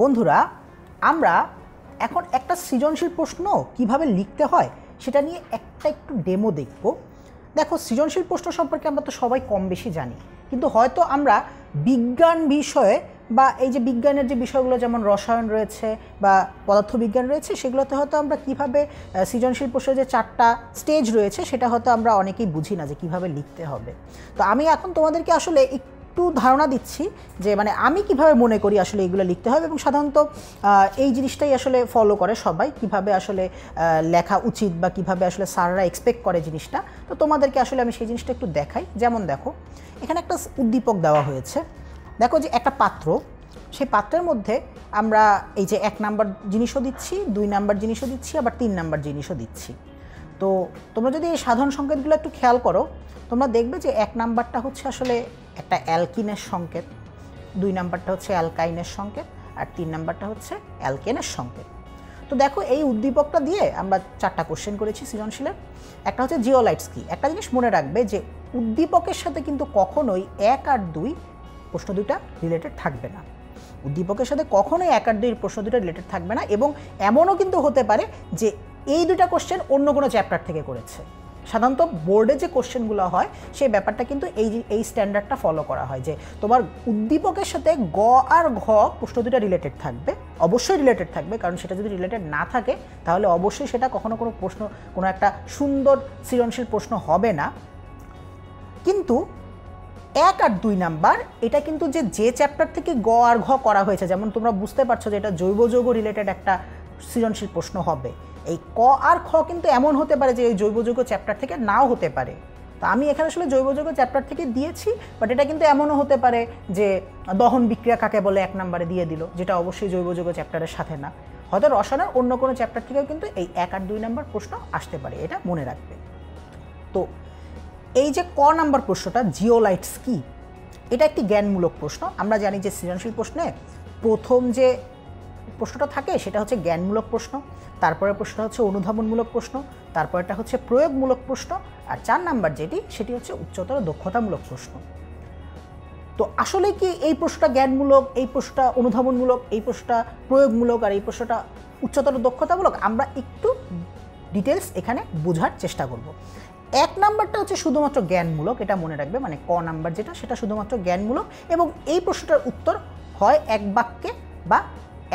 বন্ধুরা, আমরা এখন একটা সৃজনশীল প্রশ্ন কীভাবে লিখতে হয় সেটা নিয়ে একটা একটু ডেমো দেখব। দেখো, সৃজনশীল প্রশ্ন সম্পর্কে আমরা তো সবাই কম বেশি জানি, কিন্তু হয়তো আমরা বিজ্ঞান বিষয়ে বা এই যে বিজ্ঞানের যে বিষয়গুলো যেমন রসায়ন রয়েছে বা পদার্থবিজ্ঞান রয়েছে, সেগুলোতে হয়তো আমরা কীভাবে সৃজনশীল প্রশ্নের যে চারটা স্টেজ রয়েছে, সেটা হয়তো আমরা অনেকেই বুঝি না যে কীভাবে লিখতে হবে। তো আমি এখন তোমাদেরকে আসলে একটু ধারণা দিচ্ছি যে মানে আমি কীভাবে মনে করি আসলে এগুলো লিখতে হবে এবং সাধারণত এই জিনিসটাই আসলে ফলো করে সবাই কীভাবে আসলে লেখা উচিত বা কীভাবে আসলে স্যাররা এক্সপেক্ট করে জিনিসটা। তো তোমাদেরকে আসলে আমি সেই জিনিসটা একটু দেখাই। যেমন দেখো, এখানে একটা উদ্দীপক দেওয়া হয়েছে। দেখো যে একটা পাত্র, সেই পাত্রের মধ্যে আমরা এই যে এক নাম্বার জিনিসও দিচ্ছি, দুই নাম্বার জিনিসও দিচ্ছি, আবার তিন নাম্বার জিনিসও দিচ্ছি। তো তোমরা যদি এই সাধারণ সংকেতগুলো একটু খেয়াল করো, তোমরা দেখবে যে এক নাম্বারটা হচ্ছে আসলে একটা অ্যালকিনের সংকেত, দুই নাম্বারটা হচ্ছে অ্যালকাইনের সংকেত আর তিন নাম্বারটা হচ্ছে অ্যালকেনের সংকেত। তো দেখো এই উদ্দীপকটা দিয়ে আমরা চারটা কোশ্চেন করেছি সৃজনশীলের একটা হচ্ছে জিওলাইটস কি একটা জিনিস মনে রাখবে যে উদ্দীপকের সাথে কিন্তু কখনোই এক আর দুই প্রশ্ন দুইটা রিলেটেড থাকবে না। উদ্দীপকের সাথে কখনোই এক আর দুই প্রশ্ন দুটো রিলেটেড থাকবে না এবং এমনও কিন্তু হতে পারে যে এই দুটা কোশ্চেন অন্য কোনো চ্যাপ্টার থেকে করেছে। সাধারণত বোর্ডে যে কোশ্চেনগুলো হয়, সেই ব্যাপারটা কিন্তু এই এই স্ট্যান্ডার্ডটা ফলো করা হয় যে, তোমার উদ্দীপকের সাথে গ আর ঘ প্রশ্ন দুটো রিলেটেড থাকবে। অবশ্যই রিলেটেড থাকবে, কারণ সেটা যদি রিলেটেড না থাকে, তাহলে অবশ্যই সেটা কখনো কোনো প্রশ্ন, কোনো একটা সুন্দর সৃজনশীল প্রশ্ন হবে না। কিন্তু এক আর দুই নাম্বার, এটা কিন্তু যে যে চ্যাপ্টার থেকে গ আর ঘ করা হয়েছে, যেমন তোমরা বুঝতে পারছ যে এটা জৈব যৌগ রিলেটেড একটা সৃজনশীল প্রশ্ন হবে। এই ক আর খ কিন্তু এমন হতে পারে যে এই জৈব যৌগ চ্যাপ্টার থেকে নাও হতে পারে। তো আমি এখানে আসলে জৈব যৌগ চ্যাপ্টার থেকে দিয়েছি বাট এটা কিন্তু এমনও হতে পারে যে দহন বিক্রিয়া কাকে বলে এক নম্বরে দিয়ে দিল, যেটা অবশ্যই জৈব যৌগ চ্যাপ্টারের সাথে না। হয়তো রসায়নের অন্য কোনো চ্যাপ্টার থেকেও কিন্তু এই এক আর দুই নম্বর প্রশ্ন আসতে পারে, এটা মনে রাখবে। তো এই যে ক নাম্বার প্রশ্নটা, জিওলাইটস কি? এটা একটি জ্ঞানমূলক প্রশ্ন। আমরা জানি যে সৃজনশীল প্রশ্নে প্রথম যে প্রশ্নটা থাকে, সেটা হচ্ছে জ্ঞানমূলক প্রশ্ন, তারপরে প্রশ্নটা হচ্ছে অনুধাবনমূলক প্রশ্ন, তারপরেটা হচ্ছে প্রয়োগমূলক প্রশ্ন, আর চার নাম্বার যেটি, সেটি হচ্ছে উচ্চতর দক্ষতামূলক প্রশ্ন। তো আসলে কি এই প্রশ্নটা জ্ঞানমূলক, এই প্রশ্নটা অনুধাবনমূলক, এই প্রশ্নটা প্রয়োগমূলক, আর এই প্রশ্নটা উচ্চতর দক্ষতামূলক, আমরা একটু ডিটেলস এখানে বোঝার চেষ্টা করব। এক নাম্বারটা হচ্ছে শুধুমাত্র জ্ঞানমূলক, এটা মনে রাখবে মানে ক নাম্বার যেটা, সেটা শুধুমাত্র জ্ঞানমূলক, এবং এই প্রশ্নটার উত্তর হয় এক বাক্যে বা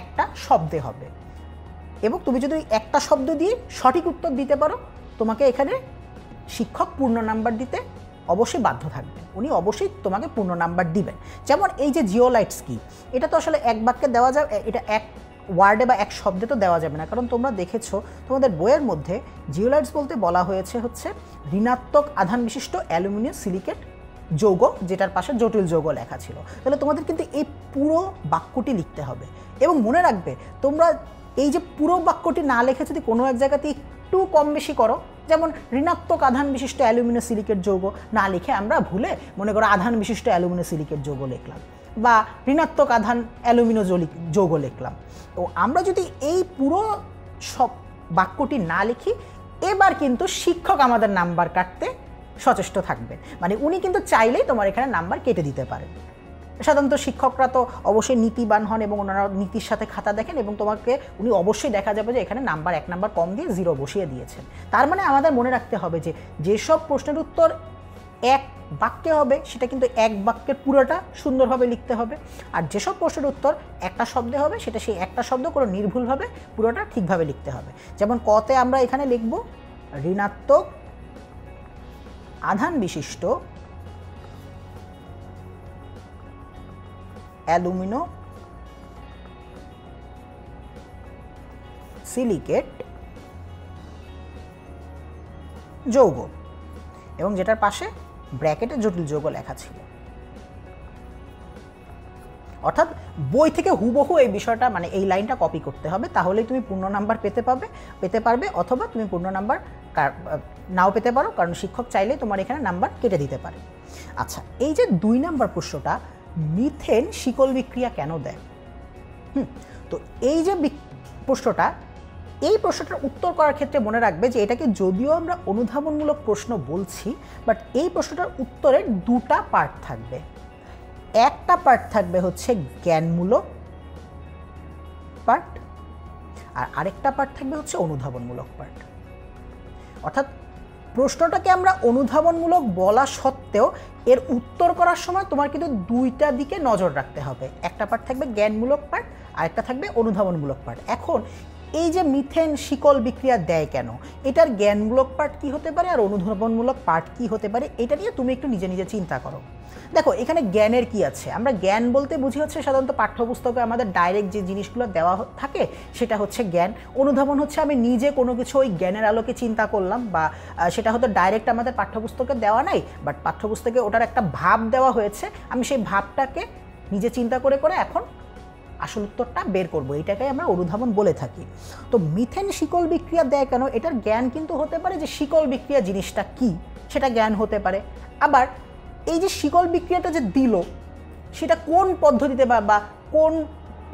একটা শব্দে হবে। এবং তুমি যদি একটা শব্দ দিয়ে সঠিক উত্তর দিতে পারো, তোমাকে এখানে শিক্ষক পূর্ণ নাম্বার দিতে অবশ্যই বাধ্য থাকবে। উনি অবশ্যই তোমাকে পূর্ণ নাম্বার দিবেন। যেমন এই যে জিওলাইটস কি এটা তো আসলে এক বাক্যে দেওয়া যাবে এটা এক ওয়ার্ডে বা এক শব্দে তো দেওয়া যাবে না। কারণ তোমরা দেখেছ, তোমাদের বইয়ের মধ্যে জিওলাইটস বলতে বলা হয়েছে হচ্ছে ঋণাত্মক আধান বিশিষ্ট অ্যালুমিনিয়াম সিলিকেট যৌগ, যেটার পাশে জটিল যৌগ লেখা ছিল। তাহলে তোমাদের কিন্তু এই পুরো বাক্যটি লিখতে হবে। এবং মনে রাখবে, তোমরা এই যে পুরো বাক্যটি না লিখে যদি কোনো এক জায়গাতে একটু কম বেশি করো, যেমন ঋণাত্মক আধান বিশিষ্ট অ্যালুমিনিয়াম সিলিকেট যৌগ না লিখে আমরা ভুলে মনে করো আধান বিশিষ্ট অ্যালুমিনিয়াম সিলিকেট যৌগ লিখলাম, বা ঋণাত্মক আধান অ্যালুমিনো যৌগ লিখলাম। তো আমরা যদি এই পুরো সব বাক্যটি না লিখি, এবার কিন্তু শিক্ষক আমাদের নাম্বার কাটতে সচেষ্ট থাকবেন মানে উনি কিন্তু চাইলেই তোমার এখানে নাম্বার কেটে দিতে পারেন সাধারণত শিক্ষকরা তো অবশ্যই নীতিবান হন এবং ওনারা নীতির সাথে খাতা দেখেন এবং তোমাকে উনি অবশ্যই দেখা যাবে যে এখানে নাম্বার এক, নাম্বার কম দিয়ে জিরো বসিয়ে দিয়েছেন। তার মানে আমাদের মনে রাখতে হবে যে যেসব প্রশ্নের উত্তর এক বাক্যে হবে, সেটা কিন্তু এক বাক্যের পুরোটা সুন্দরভাবে লিখতে হবে। আর যেসব প্রশ্নের উত্তর একটা শব্দে হবে, সেটা সেই একটা শব্দ কোনো নির্ভুলভাবে পুরোটা ঠিকভাবে লিখতে হবে। যেমন কতে আমরা এখানে লিখব, ঋণাত্মক আধান বিশিষ্ট অ্যালুমিনো, সিলিকেট, যৌগ এবং যেটার পাশে ব্র্যাকেটে জটিল যৌগ লেখা ছিল। অর্থাৎ বই থেকে হুবহু এই বিষয়টা মানে এই লাইনটা কপি করতে হবে, তাহলেই তুমি পূর্ণ নাম্বার পেতে পাবে, পেতে পারবে, অথবা তুমি পূর্ণ নাম্বার নাও পেতে পারো, কারণ শিক্ষক চাইলে তোমার এখানে নাম্বার কেটে দিতে পারে। আচ্ছা এই যে দুই নাম্বার প্রশ্নটা, মিথেন শিকল বিক্রিয়া কেন দেয়? হুম, তো এই যে প্রশ্নটা, এই প্রশ্নটার উত্তর করার ক্ষেত্রে মনে রাখবে যে এটাকে যদিও আমরা অনুধাবনমূলক প্রশ্ন বলছি, বাট এই প্রশ্নটার উত্তরের দুটা পার্ট থাকবে। একটা পার্ট থাকবে হচ্ছে জ্ঞানমূলক পার্ট আর আরেকটা পার্ট থাকবে হচ্ছে অনুধাবনমূলক পার্ট অর্থাৎ প্রশ্নটাকে আমরা অনুধাবনমূলক বলা সত্ত্বেও এর উত্তর করার সময় তোমার কিন্তু দুইটা দিকে নজর রাখতে হবে। একটা পার্ট থাকবে জ্ঞানমূলক পার্ট আরেকটা থাকবে অনুধাবনমূলক পার্ট এখন এই যে মিথেন শিকল বিক্রিয়া দেয় কেন? এটার জ্ঞানমূলক পার্ট কি হতে পারে আর অনুধাবনমূলক পার্ট কি হতে পারে? এটা নিয়ে তুমি একটু নিজে নিজে চিন্তা করো। দেখো, এখানে জ্ঞানের কি আছে? আমরা জ্ঞান বলতে বুঝি হচ্ছে সাধারণত পাঠ্যপুস্তকে আমাদের ডাইরেক্ট যে জিনিসগুলো দেওয়া থাকে, সেটা হচ্ছে জ্ঞান। অনুধাবন হচ্ছে আমি নিজে কোনো কিছু ওই জ্ঞানের আলোকে চিন্তা করলাম বা সেটা হয়তো ডাইরেক্ট আমাদের পাঠ্যপুস্তকে দেওয়া নাই বাট পাঠ্যপুস্তকে ওটার একটা ভাব দেওয়া হয়েছে। আমি সেই ভাবটাকে নিজে চিন্তা করে করে এখন আসল উত্তরটা বের করব। এটাকে আমরা অনুধাবন বলে থাকি। তো মিথেন শিকল বিক্রিয়া দেয় কেন? এটার জ্ঞান কিন্তু হতে পারে যে শিকল বিক্রিয়া জিনিসটা কি? সেটা জ্ঞান হতে পারে। আবার এই যে শিকল বিক্রিয়াটা যে দিল, সেটা কোন পদ্ধতিতে বা কোন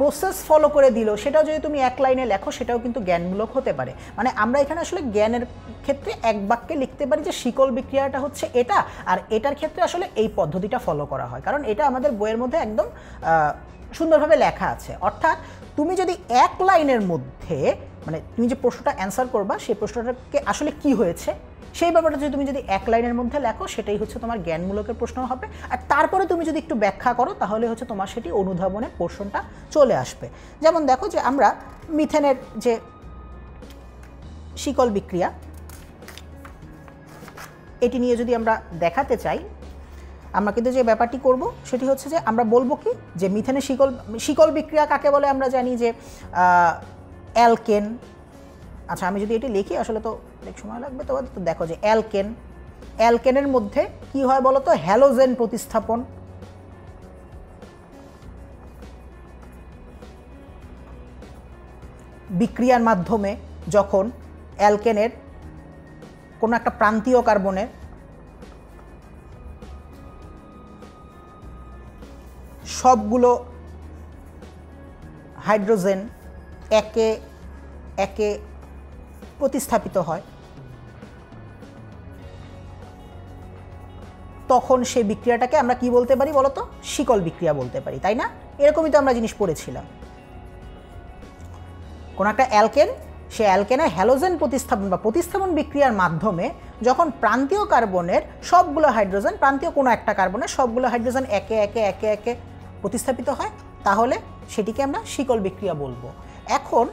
প্রসেস ফলো করে দিল, সেটাও যদি তুমি এক লাইনে লেখো, সেটাও কিন্তু জ্ঞানমূলক হতে পারে। মানে আমরা এখানে আসলে জ্ঞানের ক্ষেত্রে এক বাক্যে লিখতে পারি যে শিকল বিক্রিয়াটা হচ্ছে এটা, আর এটার ক্ষেত্রে আসলে এই পদ্ধতিটা ফলো করা হয়। কারণ এটা আমাদের বইয়ের মধ্যে একদম সুন্দরভাবে লেখা আছে। অর্থাৎ তুমি যদি এক লাইনের মধ্যে মানে তুমি যে প্রশ্নটা অ্যান্সার করবা সেই প্রশ্নটাকে আসলে কি হয়েছে? সেই ব্যাপারটা যদি তুমি যদি এক লাইনের মধ্যে লেখো, সেটাই হচ্ছে তোমার জ্ঞানমূলকের প্রশ্ন হবে। আর তারপরে তুমি যদি একটু ব্যাখ্যা করো, তাহলে হচ্ছে তোমার সেটি অনুধাবনের পোর্শনটা চলে আসবে। যেমন দেখো যে আমরা মিথেনের যে শিকল বিক্রিয়া, এটি নিয়ে যদি আমরা দেখাতে চাই, আমরা কিন্তু যে ব্যাপারটি করব, সেটি হচ্ছে যে আমরা বলব কি, যে মিথেনের শিকল শিকল বিক্রিয়া কাকে বলে? আমরা জানি যে অ্যালকেন আচ্ছা আমি যদি এটি লিখি, আসলে তো অনেক সময় লাগবে তো তো দেখো যে অ্যালকেন, অ্যালকেনের মধ্যে কি হয় বলো তো? হ্যালোজেন প্রতিস্থাপন। বিক্রিয়ার মাধ্যমে যখন অ্যালকেনের কোনো একটা প্রান্তীয় কার্বনের সবগুলো হাইড্রোজেন একে একে প্রতিস্থাপিত হয়। তখন সেই বিক্রিয়াটাকে আমরা কি বলতে পারি বলতো? শিকল বিক্রিয়া বলতে পারি, তাই না? এরকমই তো আমরা জিনিস পড়েছিলাম। কোন একটা অ্যালকেন, সে অ্যালকেনের হ্যালোজেন প্রতিস্থাপন বা প্রতিস্থাপন বিক্রিয়ার মাধ্যমে যখন প্রান্তীয় কার্বনের সবগুলো হাইড্রোজেন, প্রান্তীয় কোনো একটা কার্বনের সবগুলো হাইড্রোজেন একে একে একে একে প্রতিস্থাপিত হয়, তাহলে সেটিকে আমরা শিকল বিক্রিয়া বলব। এখন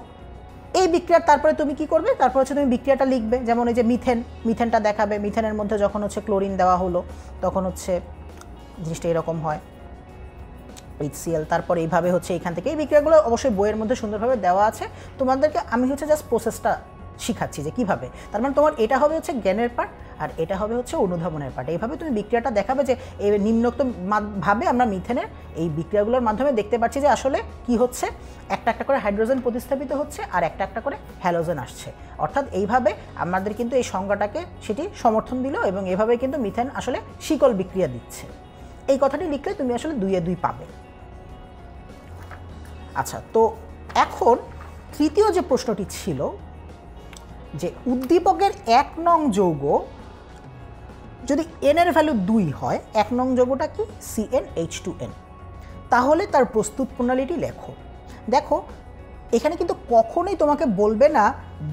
এই বিক্রিয়ার তারপরে তুমি কি করবে? তারপর হচ্ছে তুমি বিক্রিয়াটা লিখবে, যেমন এই যে মিথেন, মিথেনটা দেখাবে। মিথেনের মধ্যে যখন হচ্ছে ক্লোরিন দেওয়া হলো, তখন হচ্ছে জিনিসটা এরকম হয়। এইচসিএল তারপর এইভাবে হচ্ছে এখান থেকে এই বিক্রিয়াগুলো অবশ্যই বইয়ের মধ্যে সুন্দরভাবে দেওয়া আছে। তোমাদেরকে আমি হচ্ছে জাস্ট প্রসেসটা শিখাচ্ছি যে কীভাবে। তার মানে তোমার এটা হবে হচ্ছে জ্ঞানের পার্ট আর এটা হবে হচ্ছে অনুধাবনের পার্ট এইভাবে তুমি বিক্রিয়াটা দেখাবে যে এই নিম্নোক্ত ভাবে আমরা মিথেনের এই বিক্রিয়াগুলোর মাধ্যমে দেখতে পাচ্ছি যে আসলে কি হচ্ছে। একটা একটা করে হাইড্রোজেন প্রতিস্থাপিত হচ্ছে আর একটা একটা করে হ্যালোজেন আসছে। অর্থাৎ এইভাবে আমাদের কিন্তু এই সংজ্ঞাটাকে সেটি সমর্থন দিল এবং এভাবে কিন্তু মিথেন আসলে শিকল বিক্রিয়া দিচ্ছে। এই কথাটি লিখলে তুমি আসলে দুইয়ে দুই পাবে। আচ্ছা তো এখন তৃতীয় যে প্রশ্নটি ছিল যে উদ্দীপকের এক নং যৌগ, যদি এন এর ভ্যালু দুই হয়, এক নং যৌগটা কি? C N H two N তাহলে তার প্রস্তুত প্রণালীটি লেখো। দেখো, এখানে কিন্তু কখনোই তোমাকে বলবে না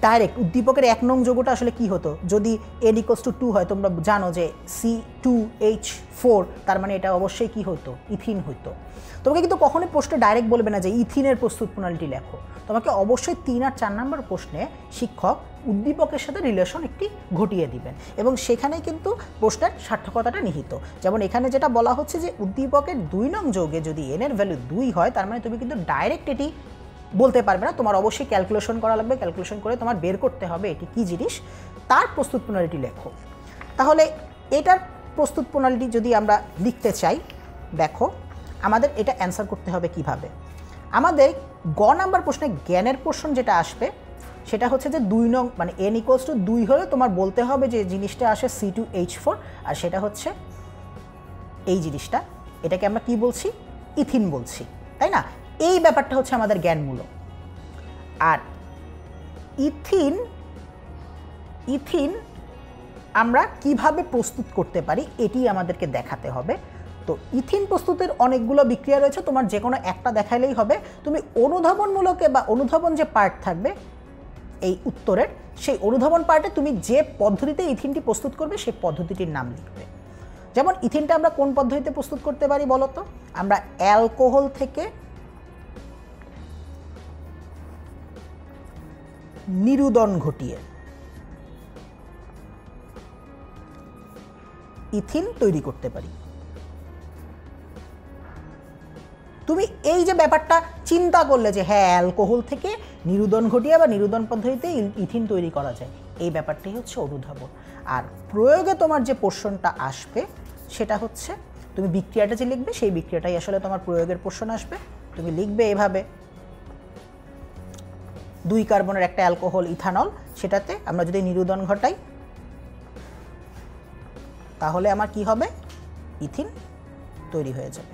ডাইরেক্ট উদ্দীপকের এক নং যোগটা আসলে কি হতো। যদি এন ইকোস টু টু হয়, তোমরা জানো যে সি টু এইচ ফোর তার মানে এটা অবশ্যই কি হতো? ইথিন হতো তোমাকে কিন্তু কখনোই প্রশ্নে ডাইরেক্ট বলবে না যে ইথিনের প্রস্তুত প্রণালীটি লেখো। তোমাকে অবশ্যই তিন আর চার নম্বর প্রশ্নে শিক্ষক উদ্দীপকের সাথে রিলেশন একটি ঘটিয়ে দিবেন। এবং সেখানে কিন্তু প্রশ্নের সার্থকতাটা নিহিত। যেমন এখানে যেটা বলা হচ্ছে যে উদ্দীপকের দুই নং যোগে যদি এনের ভ্যালু দুই হয়, তার মানে তুমি কিন্তু ডাইরেক্ট এটি বলতে পারবে না। তোমার অবশ্যই ক্যালকুলেশন করা লাগবে। ক্যালকুলেশন করে তোমার বের করতে হবে এটি কী জিনিস? তার প্রস্তুত প্রণালীটি লেখো। তাহলে এটার প্রস্তুত প্রণালীটি যদি আমরা লিখতে চাই, দেখো, আমাদের এটা অ্যান্সার করতে হবে কীভাবে? আমাদের গ নাম্বার প্রশ্নে জ্ঞানের প্রশ্ন যেটা আসবে সেটা হচ্ছে যে দুই নং মানে এন ইকোয়ালস টু দুই হলে তোমার বলতে হবে যে জিনিসটা আসে সি টু এইচ ফোর আর সেটা হচ্ছে এই জিনিসটা। এটাকে আমরা কি বলছি? ইথিন বলছি, তাই না? এই ব্যাপারটা হচ্ছে আমাদের জ্ঞানমূলক। আর ইথিন ইথিন আমরা কীভাবে প্রস্তুত করতে পারি, এটি আমাদেরকে দেখাতে হবে। তো ইথিন প্রস্তুতের অনেকগুলো বিক্রিয়া রয়েছে, তোমার যে কোনো একটা দেখাইলেই হবে। তুমি অনুধাবনমূলকে বা অনুধাবন যে পার্ট থাকবে এই উত্তরের সেই অনুধাবন পার্টে তুমি যে পদ্ধতিতে ইথিনটি প্রস্তুত করবে, সেই পদ্ধতিটির নাম লিখবে। যেমন ইথিনটা আমরা কোন পদ্ধতিতে প্রস্তুত করতে পারি বলতো আমরা অ্যালকোহল থেকে নিরুদন ঘটিয়ে ইথিন তৈরি করতে পারি। তুমি এই যে ব্যাপারটা চিন্তা করলে যে হ্যাঁ অ্যালকোহল থেকে নিরুদন ঘটিয়ে বা নিরুদন পদ্ধতিতে ইথিন তৈরি করা যায়। এই ব্যাপারটাই হচ্ছে অনুধাবন। আর প্রয়োগে তোমার যে পোর্শনটা আসবে, সেটা হচ্ছে তুমি বিক্রিয়াটা যে লিখবে, সেই বিক্রিয়াটাই আসলে তোমার প্রয়োগের পোর্শন আসবে। তুমি লিখবে এভাবে, দুই কার্বনের একটা অ্যালকোহল ইথানল, সেটাতে আমরা যদি নিরুদন ঘটাই, তাহলে আমার কি হবে? ইথিন তৈরি হয়ে যাবে।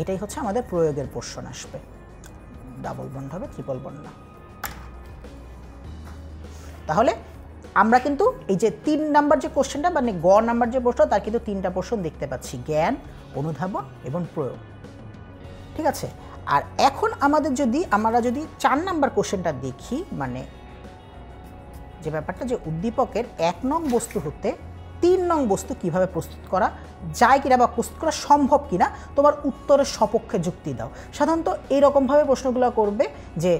এটাই হচ্ছে আমাদের প্রয়োগের পোর্শন আসবে। ডাবল বন্ড হবে, ট্রিপল বন্ড না। তাহলে আমরা কিন্তু এই যে তিন নাম্বার যে কোশ্চেনটা মানে গ নাম্বার যে প্রশ্ন, তার কিন্তু তিনটা পোর্শন দেখতে পাচ্ছি। জ্ঞান, অনুধাবন এবং প্রয়োগ। ঠিক আছে? আর এখন আমাদের যদি, আমরা যদি চার নাম্বার কোশ্চেনটা দেখি মানে যে ব্যাপারটা যে উদ্দীপকের এক নং বস্তু হতে তিন নং বস্তু কীভাবে প্রস্তুত করা যায় কিনা বা প্রস্তুত করা সম্ভব কিনা, তোমার উত্তরের সপক্ষে যুক্তি দাও। সাধারণত এইরকমভাবে প্রশ্নগুলো করবে যে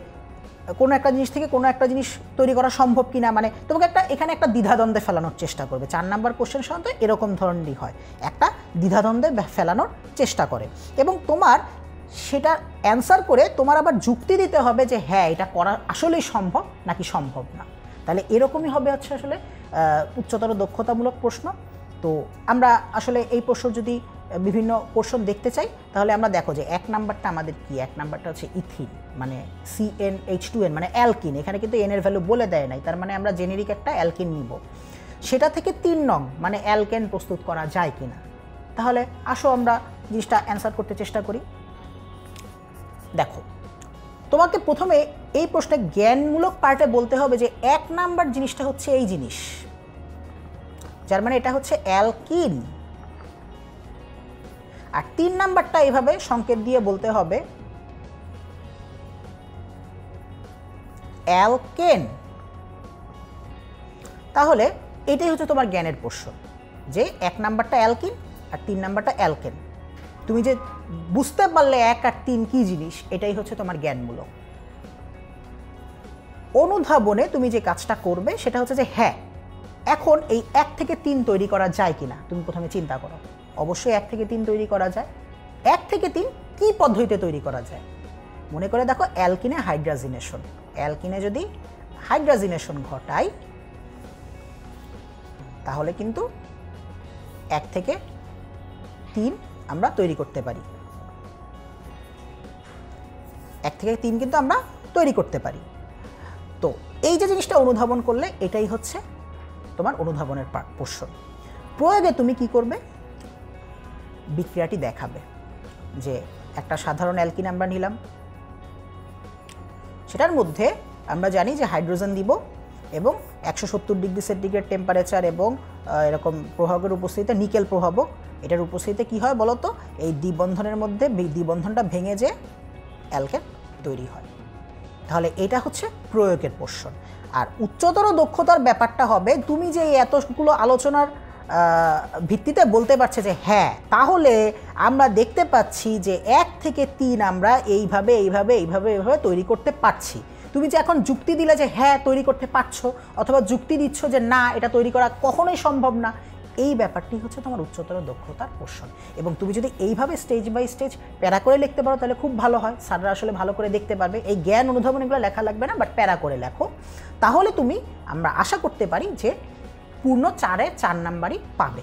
কোনো একটা জিনিস থেকে কোনো একটা জিনিস তৈরি করা সম্ভব কি না মানে তোমাকে একটা এখানে একটা দ্বিধাদ্বন্দ্বে ফেলানোর চেষ্টা করবে। চার নাম্বার কোশ্চেন সাধারণত এরকম ধরনেরই হয়। একটা দ্বিধাদ্বন্দ্বে ফেলানোর চেষ্টা করে। এবং তোমার সেটা অ্যান্সার করে তোমার আবার যুক্তি দিতে হবে যে হ্যাঁ এটা করা আসলেই সম্ভব নাকি সম্ভব না। তাহলে এরকমই হবে হচ্ছে আসলে উচ্চতর দক্ষতামূলক প্রশ্ন। তো আমরা আসলে এই প্রশ্ন যদি বিভিন্ন পোর্শন দেখতে চাই, তাহলে আমরা দেখো যে এক নাম্বারটা আমাদের কি? এক নাম্বারটা হচ্ছে ইথিন মানে C N H two N মানে অ্যালকিন। এখানে কিন্তু এনের ভ্যালু বলে দেয় নাই, তার মানে আমরা জেনেরিক একটা অ্যালকিন নিব। সেটা থেকে তিন নং মানে অ্যালকেন প্রস্তুত করা যায় কিনা? তাহলে আসো আমরা জিনিসটা অ্যান্সার করতে চেষ্টা করি। দেখো, তোমাকে প্রথমে এই প্রশ্নে জ্ঞানমূলক পার্টে বলতে হবে যে এক নাম্বার জিনিসটা হচ্ছে এই জিনিস, যার মানে এটা হচ্ছে অ্যালকিন। আর তিন নাম্বারটা এভাবে সংকেত দিয়ে বলতে হবে। অ্যালকেন। তাহলে এটাই হচ্ছে তোমার জ্ঞানের প্রশ্ন যে এক নাম্বারটা অ্যালকিন আর তিন নাম্বারটা অ্যালকেন। তুমি যে বুঝতে পারলে এক আর তিন কি জিনিস, এটাই হচ্ছে তোমার জ্ঞানমূলক। অনুধাবনে তুমি যে কাজটা করবে, সেটা হচ্ছে যে হ্যাঁ এখন এই এক থেকে তিন তৈরি করা যায় কিনা, তুমি প্রথমে চিন্তা করো। অবশ্যই এক থেকে তিন তৈরি করা যায়। এক থেকে তিন কি পদ্ধতিতে তৈরি করা যায়? মনে করে দেখো অ্যালকিনে হাইড্রাজিনেশন। অ্যালকিনে যদি হাইড্রাজিনেশন ঘটাই, তাহলে কিন্তু এক থেকে তিন আমরা তৈরি করতে পারি। এক থেকে তিন কিন্তু আমরা তৈরি করতে পারি। তো এই যে জিনিসটা অনুধাবন করলে, এটাই হচ্ছে তোমার অনুধাবনের পোর্শন প্রয়োগে তুমি কি করবে? বিক্রিয়াটি দেখাবে যে একটা সাধারণ অ্যালকিন আমরা নিলাম। সেটার মধ্যে আমরা জানি যে হাইড্রোজেন দিব এবং একশো সত্তর ডিগ্রি সেন্টিগ্রেড টেম্পারেচার এবং এরকম প্রভাবকের উপস্থিতিতে নিকেল প্রভাবক। এটার উপস্থিতিতে কি হয় বলো তো এই দ্বিবন্ধনের মধ্যে দ্বিবন্ধনটা ভেঙে যে অ্যালকেন তৈরি হয়। তাহলে এটা হচ্ছে প্রয়োগের পোর্শন। আর উচ্চতর দক্ষতার ব্যাপারটা হবে, তুমি যে এতগুলো আলোচনার ভিত্তিতে বলতে পারছে যে হ্যাঁ তাহলে আমরা দেখতে পাচ্ছি যে এক থেকে তিন আমরা এইভাবে এইভাবে এইভাবে এইভাবে তৈরি করতে পারছি। তুমি যে এখন যুক্তি দিলে যে হ্যাঁ তৈরি করতে পারছ, অথবা যুক্তি দিচ্ছ যে না, এটা তৈরি করা কখনোই সম্ভব না, এই ব্যাপারটি হচ্ছে তোমার উচ্চতর দক্ষতার পোষণ এবং তুমি যদি এইভাবে স্টেজ বাই স্টেজ প্যারা করে লিখতে পারো, তাহলে খুব ভালো হয়। স্যাররা আসলে ভালো করে দেখতে পারবে। এই জ্ঞান অনুধাবন এগুলো লেখা লাগবে না বাট প্যারা করে লেখো। তাহলে তুমি, আমরা আশা করতে পারি যে পূর্ণ চারে চার নাম্বারই পাবে।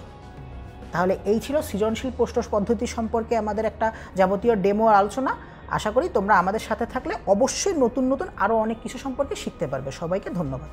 তাহলে এই ছিল সৃজনশীল প্রশ্ন পদ্ধতি সম্পর্কে আমাদের একটা যাবতীয় ডেমো আলোচনা। আশা করি তোমরা আমাদের সাথে থাকলে অবশ্যই নতুন নতুন আরও অনেক কিছু সম্পর্কে শিখতে পারবে। সবাইকে ধন্যবাদ।